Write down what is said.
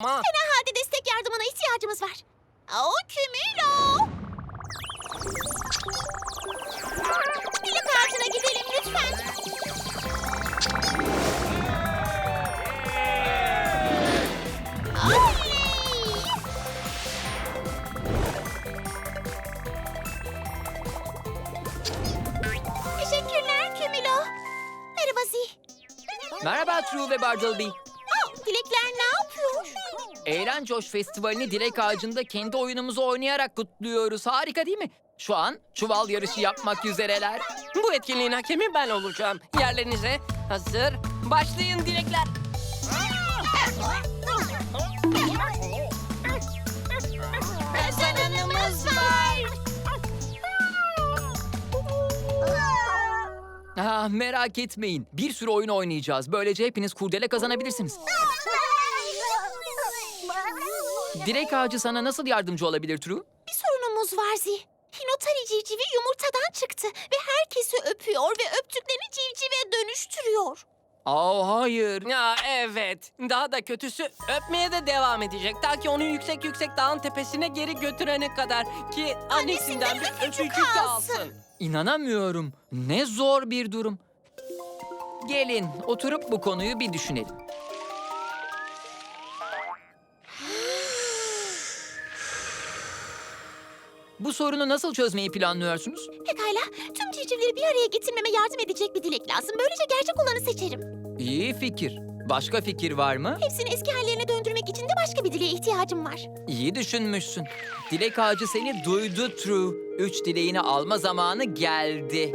Ama Fena halde destek yardımına ihtiyacımız var. O Kümülo. Dilek ağacına gidelim lütfen. Teşekkürler Kümülo. Merhaba Zih. Merhaba True ve Bartleby. Eğlen Coş Festivali'ni Dilek Ağacı'nda kendi oyunumuzu oynayarak kutluyoruz. Harika değil mi? Şu an çuval yarışı yapmak üzereler. bu etkinliğin hakemi ben olacağım. Yerlerinize hazır. Başlayın dilekler. Kazananımız var. Ah, merak etmeyin. Bir sürü oyun oynayacağız. Böylece hepiniz kurdele kazanabilirsiniz. Dilek Ağacı sana nasıl yardımcı olabilir True? Bir sorunumuz var Zih. Hinotari civcivi yumurtadan çıktı ve herkesi öpüyor ve öptüklerini civcive dönüştürüyor. Aa hayır. Ya evet. Daha da kötüsü öpmeye de devam edecek. Ta ki onu yüksek yüksek dağın tepesine geri götürene kadar ki annesinden bir öpücük alsın. İnanamıyorum. Ne zor bir durum. Gelin oturup bu konuyu bir düşünelim. Bu sorunu nasıl çözmeyi planlıyorsunuz? Pekala, tüm civcivleri bir araya getirmeme yardım edecek bir dilek lazım. Böylece gerçek olanı seçerim. İyi fikir. Başka fikir var mı? Hepsini eski hallerine döndürmek için de başka bir dileğe ihtiyacım var. İyi düşünmüşsün. Dilek ağacı seni duydu True. Üç dileğini alma zamanı geldi.